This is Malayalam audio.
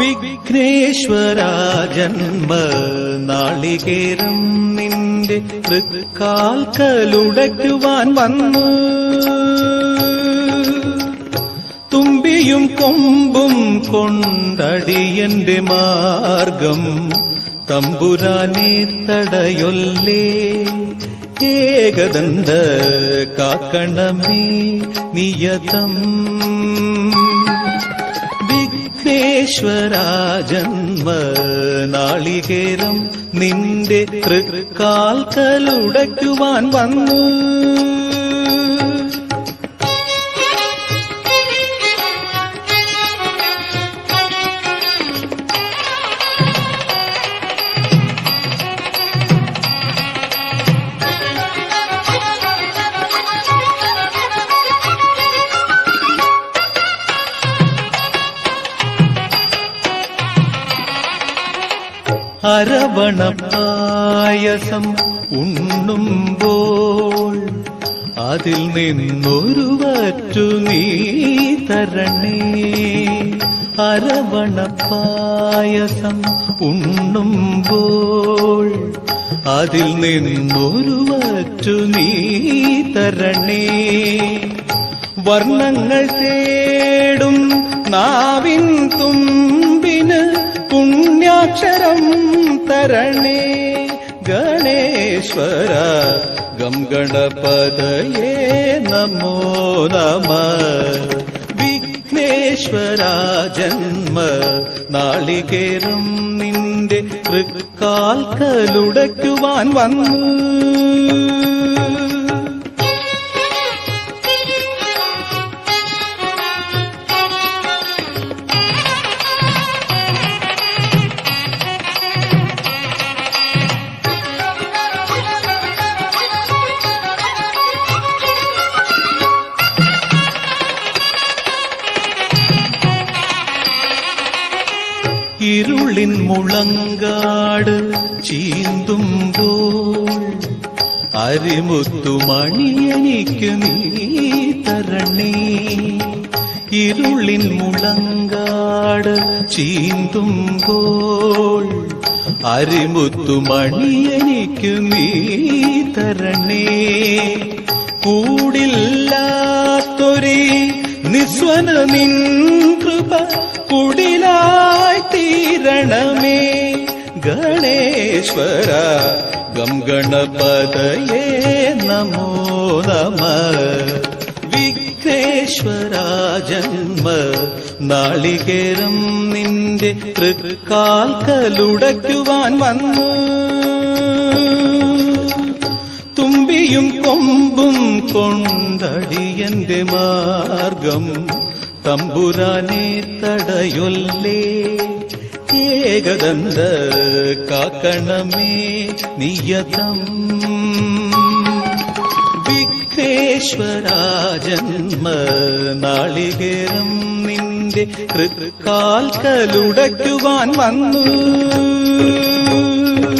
വിഘ്നേശ്വര ജന്മ നാളികേരം നിന്റെ തൃക്കാൽക്കലുടയ്ക്കുവാൻ വന്നു. തുമ്പിയും കൊമ്പും കൊണ്ടടിയന്റെ മാർഗം തമ്പുരാനെ തടയൊല്ലേ? ഏകദന്ത കാക്കണമേ നിയതം. വിഘ്നേശ്വരാജന്മ നാളികേരം നിന്റെ തൃക്കാൽക്കലുടയ്ക്കുവാൻ വന്നു. അരവണപ്പായസം ഉണ്ണുമ്പോൾ അതിൽ നിന്നൊരു വറ്റു നീ തരണേ. അരവണപ്പായസം ഉണ്ണുമ്പോൾ അതിൽ നിന്നൊരു വറ്റു നീ തരണേ. വർണങ്ങൾ തേടും നാവിൻ തുമ്പിന് പുണ്യാക്ഷരം തരണേ ഗണേശ്വര ഗം ഗണപതയേ നമോ നമ വിഘ്നേശ്വര ജന്മ നാളികേരം നിന്റെ തൃക്കാൽക്കലുടയ്ക്കുവാൻ വന്നു। ഇരുളിൻ മുളങ്കാട് ചീന്തുമ്പോൾ അരിമുത്തുമണിയനിക്ക് നീ തരണേ. ഇരുളിൻ മുളങ്കാട് ചീന്തുമ്പോൾ അരിമുത്തുമണിയനിക്ക് നീ തരണേ. കൂടില്ലാത്തൊരേ നിസ്വന നിൻ ഗണേശ്വര ഗം ഗണപതയേ നമോ നമ. വിഘ്നേശ്വര ജന്മ നാളികേരം നിന്റെ തൃക്കാൽക്കലുടയ്ക്കുവാൻ വന്നു. തുമ്പിയും കൊമ്പും കൊണ്ടടിയന്റെ മാർഗം തമ്പുരാനെ തടയൊല്ലേ. ഏകദന്ത കാക്കണമേ നിയതം. വിഘ്നേശ്വരാജന്മ നാളികേരം നിന്റെ തൃക്കാൽക്കലുടയ്ക്കുവാൻ വന്നു.